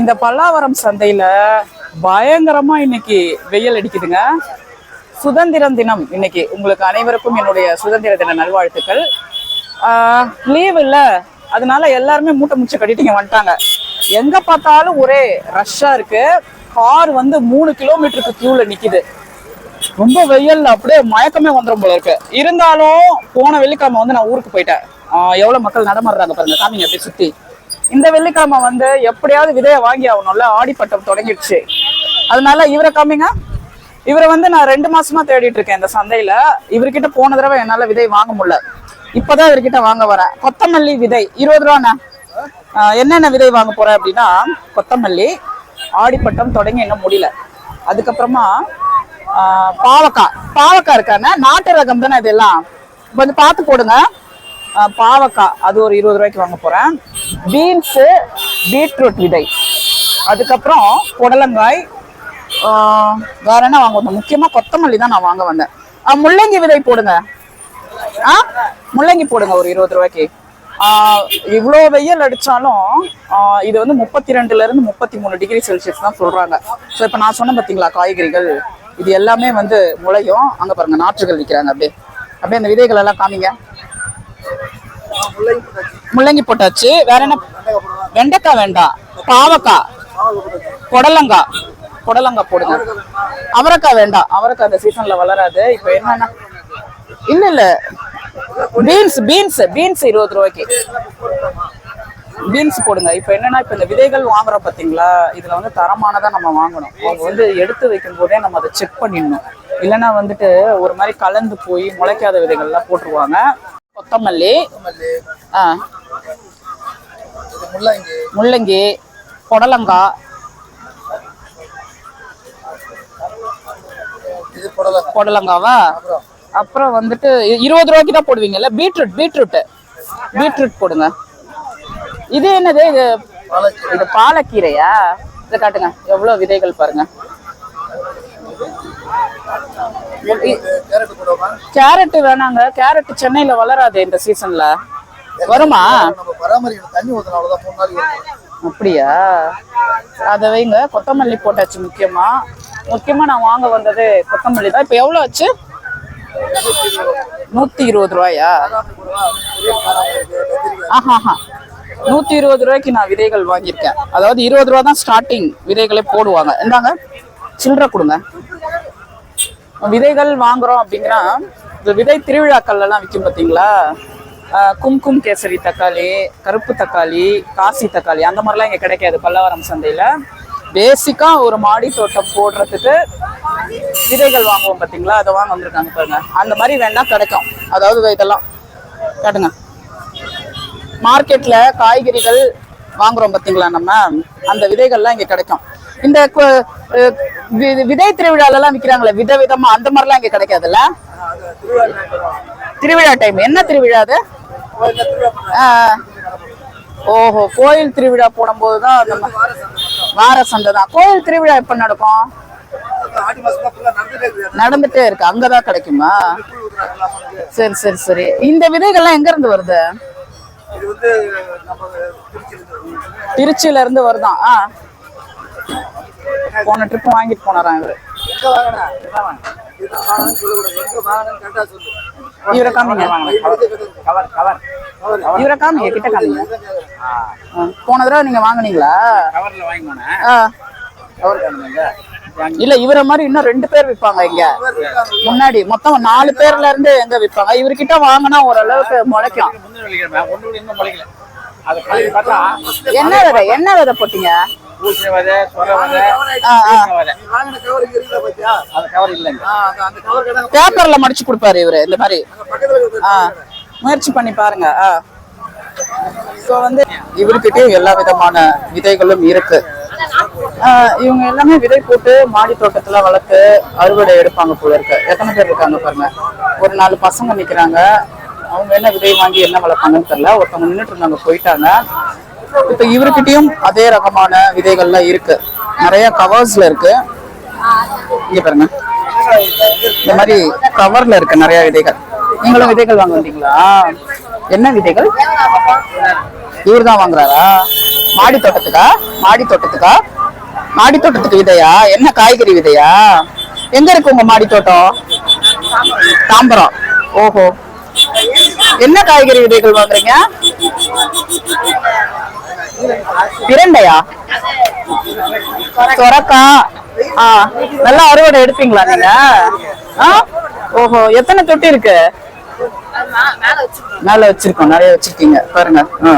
இந்த பல்லாவரம் சந்தையில பயங்கரமா இன்னைக்கு வெயில் அடிக்குதுங்க. சுதந்திரம் தினம் இன்னைக்கு உங்களுக்கு அனைவருக்கும் என்னுடைய சுதந்திர தின நல்வாழ்த்துக்கள். லீவ் இல்லை. அதனால எல்லாருமே மூட்டை முச்சை கட்டிட்டு இங்கே வந்துட்டாங்க. எங்க பார்த்தாலும் ஒரே ரஷ்ஷா இருக்கு. கார் வந்து மூணு கிலோமீட்டருக்கு கியூல நிக்குது. ரொம்ப வெயில் அப்படியே மயக்கமே வந்துடும் போல இருக்கு. இருந்தாலும் போன வெள்ளிக்கிழமை வந்து நான் ஊருக்கு போயிட்டேன். எவ்வளவு மக்கள் நடமாடுறாங்க பாருங்க காமிங்க அப்படியே சுத்தி. இந்த வெள்ளிக்கிழமை வந்து எப்படியாவது விதையை வாங்கி ஆகணும்ல ஆடிப்பட்டம் தொடங்கிடுச்சு. அதனால இவரை காமிங்க. இவரை வந்து நான் ரெண்டு மாசமா தேடிட்டு இருக்கேன் இந்த சந்தையில. இவர்கிட்ட போன தடவை என்னால விதை வாங்க முடியல. இப்பதான் இவர்கிட்ட வாங்க வரேன். கொத்தமல்லி விதை இருபது ரூபாண்ணா? என்னென்ன விதை வாங்க போறேன் அப்படின்னா கொத்தமல்லி ஆடிப்பட்டம் தொடங்கி இன்னும் முடியல. அதுக்கப்புறமா பாவக்காய். பாவக்காய் இருக்கானே நாட்டு ரகம் தானே இதெல்லாம்? கொஞ்சம் பார்த்து போடுங்க. பாவக்காய் அது ஒரு இருபது ரூபாய்க்கு வாங்க போறேன். பீன்ஸு பீட்ரூட் விதை. அதுக்கப்புறம் புடலங்காய் வேற என்ன வாங்க வந்தேன் முக்கியமாக கொத்தமல்லி தான் நான் வாங்க வந்தேன். முள்ளங்கி விதை போடுங்க. ஆ முள்ளங்கி போடுங்க ஒரு இருபது ரூபாய்க்கு. இவ்வளோ வெயில் அடித்தாலும் இது வந்து முப்பத்தி ரெண்டுலேருந்து முப்பத்தி மூணு டிகிரி செல்சியஸ் தான் சொல்கிறாங்க ஸோ இப்போ நான் சொன்னேன் பார்த்தீங்களா காய்கறிகள்? இது எல்லாமே வந்து முளையும். அங்கே பாருங்கள் நாற்றுகள் விற்கிறாங்க அப்படியே. அப்படியே அந்த விதைகள் எல்லாம் காமிங்க. முள்ளங்கி போட்டாச்சு. வேற என்ன? வெண்டைக்காய் வேண்டாம். பாவக்காய். புடலங்காய் புடலங்காய் போடுங்க. அவரைக்காய் வேண்டாம். அவரைக்காய் அந்த சீசன்ல வளராது. இப்போ என்னன்னா இல்ல இல்ல. பீன்ஸ் பீன்ஸ் பீன்ஸ் இருபது ரூபாய்க்கு. பீன்ஸ் போடுங்க. இப்போ என்னன்னா இப்போ இந்த விதைகள் வாங்குறோம் பாத்தீங்களா? இதுல வந்து தரமானதா நம்ம வாங்கணும். அவங்க வந்து எடுத்து வைக்கும் போதே நம்ம அதை செக் பண்ணிடணும். இல்லைன்னா வந்துட்டு ஒரு மாதிரி கலந்து போய் முளைக்காத விதைகள்லாம் போட்டுருவாங்க. கொத்தமல்லி. ஆ. முள்ளங்கி புடலங்காய் புடலங்க. புடலங்காவா? அப்புறம். வந்துட்டு இருபது ரூபாய்க்கு தான் போடுவீங்கல்ல? பீட்ரூட் பீட்ரூட் பீட்ரூட் போடுங்க. இது என்னது? இது இது பாலக்கீரையா? இதை காட்டுங்க. எவ்வளவு விதைகள் பாருங்க. கேரட் வேணாங்க. கேரட் சென்னையில வளராது இந்த சீசன்ல. வருமா? நம்ம பராமரிக்கணும் தண்ணி மூணு நாளைக்கு வரும். அப்படியா? அதை வைங்க. கொத்தமல்லி போட்டாச்சு முக்கியமா. முக்கியமா நான் வாங்க வந்தது கொத்தமல்லி தான். இப்போ எவ்வளோ ஆச்சு? நூத்தி இருபது ரூபாயா. ஆஹாஹா நூத்தி இருபது ரூபாய்க்கு நான் விதைகள் வாங்கியிருக்கேன். அதாவது இருபது ரூபா தான் ஸ்டார்டிங் விதைகளே போடுவாங்க. இந்தாங்க சில்லறை கொடுங்க. விதைகள் வாங்குறோம் அப்படின்னா இந்த விதை திருவிழாக்கள்ல எல்லாம் விற்கும் பார்த்தீங்களா? கும்கும் கேசரி தக்காளி கருப்பு தக்காளி காசி தக்காளி அந்த மாதிரிலாம் இங்கே கிடைக்காது பல்லவரம் சந்தையில். பேசிக்காக ஒரு மாடி தோட்டம் போடுறதுக்கு விதைகள் வாங்குவோம் பார்த்தீங்களா அதை வாங்க வந்திருக்காங்க பாருங்க. அந்த மாதிரி வேணா கிடைக்கும். அதாவது இதெல்லாம் காட்டுங்க. மார்க்கெட்ல காய்கறிகள் வாங்குறோம் பாத்தீங்களா நம்ம? அந்த விதைகள்லாம் இங்க கிடைக்கும். இந்த விதை திருவிழால எல்லாம் விக்கிறாங்களே வித விதமா அந்த மாதிரிலாம் இங்க கிடைக்காதுல்ல. திருவிழா டைம் என்ன திருவிழா அது? ஓஹோ கோயில் திருவிழா போடும்போது தான் அந்த வார சந்தை தான் கோயில் திருவிழா எப்போ நடக்கும் நடந்துட்டே இருக்குது இருக்கு அங்கதான் கிடைக்குமா சரி சரி சரி இந்த விதைகள்லாம் எங்க இருந்து வருது திருச்சியில திருச்சியில இருந்து வருதான் ஆ போன ட்ரிப் வாங்கிட்டு போனாராம் இவரு இவரை காமிங்க. Cover cover. கவர் இவரை காமிங்க கிட்ட காமிங்க. போன தடவை நீங்க வாங்குனீங்களா? இல்ல இவரை மாதிரி இன்னும் ரெண்டு பேர் விற்பாங்க இங்க. முன்னாடி மொத்தம் நாலு பேர்ல இருந்து எங்க விற்பாங்க? இவர்கிட்ட வாங்கினா ஓரளவுக்கு முளைக்கும். என்ன விதை என்ன விதை போட்டீங்க? பூசணி விதை சொர விதை அந்த கவர் இல்லைங்க பேப்பர்ல மடிச்சு கொடுப்பாரு இவரு இந்த மாதிரி. முயற்சி பண்ணி பாருங்க ஆ. ஸோ வந்து இவர்கிட்டயும் எல்லா விதமான விதைகளும் இருக்கு. இவங்க எல்லாமே விதை போட்டு மாடி தோட்டத்துல வளர்த்து அறுவடை எடுப்பாங்க போல இருக்கு. எத்தனை பேர் இருக்காங்க பாருங்க? ஒரு நாலு பசங்க நிக்கிறாங்க. அவங்க என்ன விதை வாங்கி என்ன வளர்ப்பாங்கன்னு தெரியல. ஒருத்தவங்க நின்றுட்டு இருந்தாங்க போயிட்டாங்க. இப்ப இவர்கிட்டயும் அதே ரகமான விதைகள்லாம் இருக்கு. நிறைய கவர்ஸ்ல இருக்கு. இங்க பாருங்க. இந்த மாதிரி கவர்ல இருக்கு நிறைய விதைகள். நீங்களும் விதைகள் வாங்க வந்தீங்களா? என்ன விதைகள்? இவர் தான் வாங்குறாரா? மாடி தோட்டத்துக்கா? மாடி தோட்டத்துக்கா? மாடி தோட்டத்துக்கு விதையா? என்ன காய்கறி விதையா? எங்க இருக்கு உங்க மாடி தோட்டம்? தாம்பரம். ஓஹோ. என்ன காய்கறி விதைகள் வாங்குறீங்க? பிரண்டையா சொரக்கா? ஆ நல்லா அறுவடை எடுப்பீங்களா நீங்க? ஆ? ஓஹோ எத்தனை தொட்டி இருக்கு? மேல வச்சிருக்கோம் நிறைய வச்சிருக்கீங்க பாருங்க. ஆ.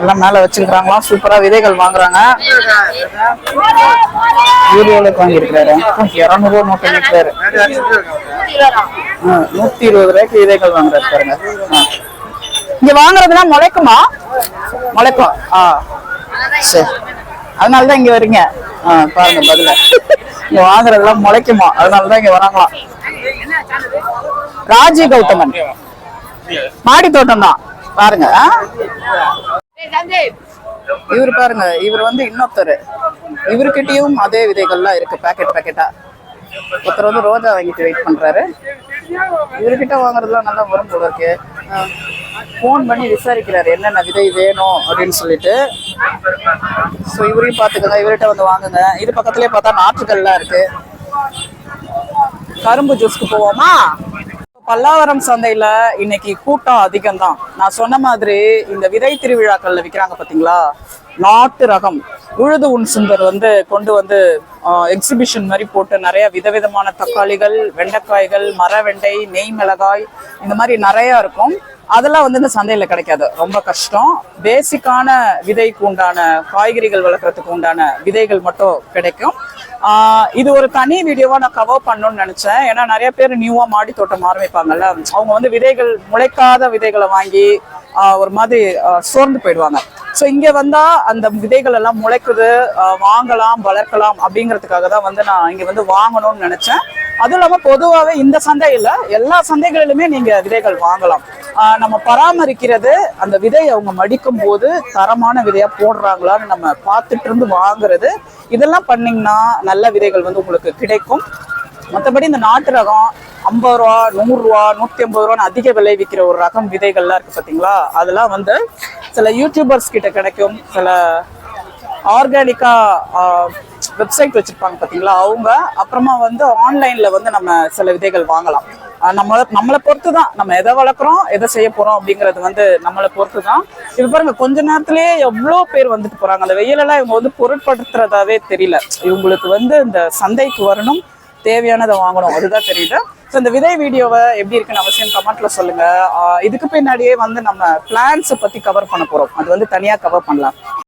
எல்லாம் மேல வச்சிருக்காங்களாம் சூப்பரா விதைகள் வாங்குறாங்க. யூரியாவுக்கு வாங்கியிருக்கிறாரு. இருநூறு ரூபா நோட்டு நிற்கிறாரு நூத்தி இருபது ரூபாய்க்கு விதைகள் வாங்குறாரு பாருங்க. ஆ. இங்க வாங்குறதுனா முளைக்குமா? முளைக்கும். ஆ. சரி. அதனாலதான் இங்க வரீங்க. ஆ பாருங்க பதில. இங்க வாங்குறதெல்லாம் முளைக்குமா? அதனாலதான் இங்க வராங்களாம் ராஜீவ் கௌதமன். மாடி தோட்டம் தான். பாருங்க. ஆ? இவர் பாருங்க இவர் வந்து இன்னொருத்தர். இவர்கிட்டயும் அதே விதைகள்லாம் இருக்கு பாக்கெட் பேக்கெட்டா ஒருத்தர் வந்து ரோஜா வாங்கிட்டு வெயிட் பண்றாரு. இவர்கிட்ட வாங்குறதுலாம் நல்லா வரும் போல இருக்கு. ஃபோன் பண்ணி விசாரிக்கிறார் என்னென்ன விதை வேணும் அப்படின்னு சொல்லிட்டு. ஸோ இவரையும் பார்த்துக்கோங்க இவர்கிட்ட வந்து வாங்குங்க. இது பக்கத்துலேயே பார்த்தா நாற்றுகள்லாம் இருக்கு. கரும்பு ஜூஸ்க்கு போவோமா? பல்லாவரம் சந்தையில இன்னைக்கு கூட்டம் அதிகம்தான். நான் சொன்ன மாதிரி இந்த விதை திருவிழாக்கள்ல விற்கிறாங்க பாத்தீங்களா? நாட்டு ரகம். உழுது உன் சுந்தர் வந்து கொண்டு வந்து எக்ஸிபிஷன் மாதிரி போட்டு நிறைய விதவிதமான தக்காளிகள் வெண்டைக்காய்கள் மர வெண்டை நெய் மிளகாய் இந்த மாதிரி நிறையா இருக்கும். அதெல்லாம் வந்து இந்த சந்தையில் கிடைக்காது. ரொம்ப கஷ்டம். பேசிக்கான விதைக்கு உண்டான காய்கறிகள் வளர்க்குறதுக்கு உண்டான விதைகள் மட்டும் கிடைக்கும். இது ஒரு தனி வீடியோவாக நான் கவர் பண்ணணும்னு நினச்சேன். ஏன்னா நிறைய பேர் நியூவாக மாடி தோட்டம் ஆரம்பிப்பாங்கல்ல. அவங்க வந்து விதைகள் முளைக்காத விதைகளை வாங்கி ஒரு மாதிரி சோர்ந்து போயிடுவாங்க. ஸோ இங்கே வந்தால் அந்த விதைகள் எல்லாம் முளைக்குது வாங்கலாம் வளர்க்கலாம் அப்படிங்கிறதுக்காக தான் வந்து நான் இங்கே வந்து வாங்கணும்னு நினச்சேன். அதுவும் இல்லாமல் பொதுவாகவே இந்த சந்தையில் எல்லா சந்தைகளிலுமே நீங்கள் விதைகள் வாங்கலாம். நம்ம பராமரிக்கிறது அந்த விதை அவங்க மடிக்கும் போது தரமான விதையாக போடுறாங்களான்னு நம்ம பார்த்துட்டு இருந்து வாங்குறது. இதெல்லாம் பண்ணிங்கன்னா நல்ல விதைகள் வந்து உங்களுக்கு கிடைக்கும். மற்றபடி இந்த நாட்டு ரகம் ஐம்பது ரூபா நூறுரூவா நூற்றி ஐம்பது ரூபான்னு அதிக விலை விற்கிற ஒரு ரகம் விதைகள்லாம் இருக்குது பார்த்தீங்களா அதெல்லாம் வந்து சில யூடியூபர்ஸ் கிட்ட கிடைக்கும் சில ஆர்கானிக்கா வெப்சைட் வச்சிருப்பாங்க பார்த்தீங்களா அவங்க அப்புறமா வந்து ஆன்லைன்ல வந்து நம்ம சில விதைகள் வாங்கலாம். நம்மளை நம்மளை பொறுத்து தான் நம்ம எதை வளர்க்குறோம் எதை செய்ய போறோம் அப்படிங்கிறது வந்து நம்மளை பொறுத்து தான் இது பாருங்க கொஞ்ச நேரத்திலேயே எவ்வளோ பேர் வந்துட்டு போறாங்க. அந்த வெயிலெல்லாம் இவங்க வந்து பொருட்படுத்துறதாவே தெரியல. இவங்களுக்கு வந்து இந்த சந்தைக்கு வரணும் தேவையானதை வாங்கணும். அதுதான் தெரியுது. ஸோ இந்த விதை வீடியோவை எப்படி இருக்குன்னு அவசியம் கமெண்ட்ல சொல்லுங்க. இதுக்கு பின்னாடியே வந்து நம்ம பிளான்ஸை பத்தி கவர் பண்ண போறோம். அது வந்து தனியா கவர் பண்ணலாம்.